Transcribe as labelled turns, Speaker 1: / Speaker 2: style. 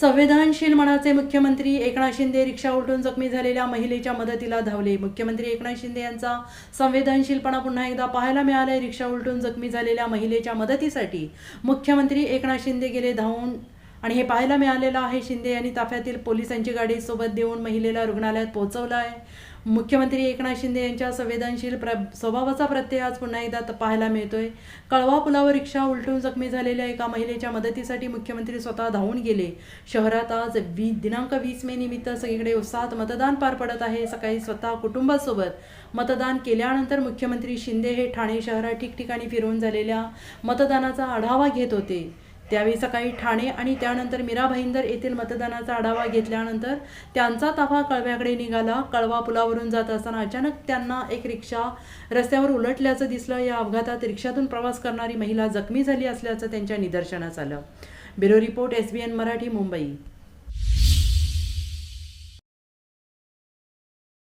Speaker 1: संवेदनशील मनाचे मुख्यमंत्री एकनाथ शिंदे रिक्षा उलटून जखमी झालेल्या महिलेच्या मदतीला धावले. मुख्यमंत्री एकनाथ शिंदे यांचा संवेदनशीलपणा पुन्हा एकदा पाहायला मिळालाय. रिक्षा उलटून जखमी झालेल्या महिलेच्या मदतीसाठी मुख्यमंत्री एकनाथ शिंदे गेले धावून आणि हे पाहायला मिळालेलं आहे शिंदे यांनी ताफ्यातील पोलिसांची गाडी सोबत देऊन महिलेला रुग्णालयात पोहोचवलं आहे. मुख्यमंत्री एकनाथ शिंदे यांच्या संवेदनशील प्र स्वभावाचा प्रत्यय आज पुन्हा एकदा पाहायला मिळतोय. कळवा पुलावर रिक्षा उलटून जखमी झालेल्या एका महिलेच्या मदतीसाठी मुख्यमंत्री स्वतः धावून गेले. शहरात आज वी दिनांक वीस मे निमित्त सगळीकडे उत्साहात मतदान पार पडत आहे. सकाळी स्वतः कुटुंबासोबत मतदान केल्यानंतर मुख्यमंत्री शिंदे हे ठाणे शहरात ठिकठिकाणी फिरून झालेल्या मतदानाचा आढावा घेत होते. त्यावेळी सकाळी ठाणे आणि त्यानंतर मीरा भाईंदर येथील मतदानाचा आढावा घेतल्यानंतर त्यांचा ताफा कळव्याकडे निघाला. कळवा पुलावरून जात असताना अचानक त्यांना एक रिक्षा रस्त्यावर उलटल्याचं दिसलं. या अपघातात रिक्षातून प्रवास करणारी महिला जखमी झाली असल्याचं त्यांच्या निदर्शनास आलं. Bureau report S B N Marathi Mumbai.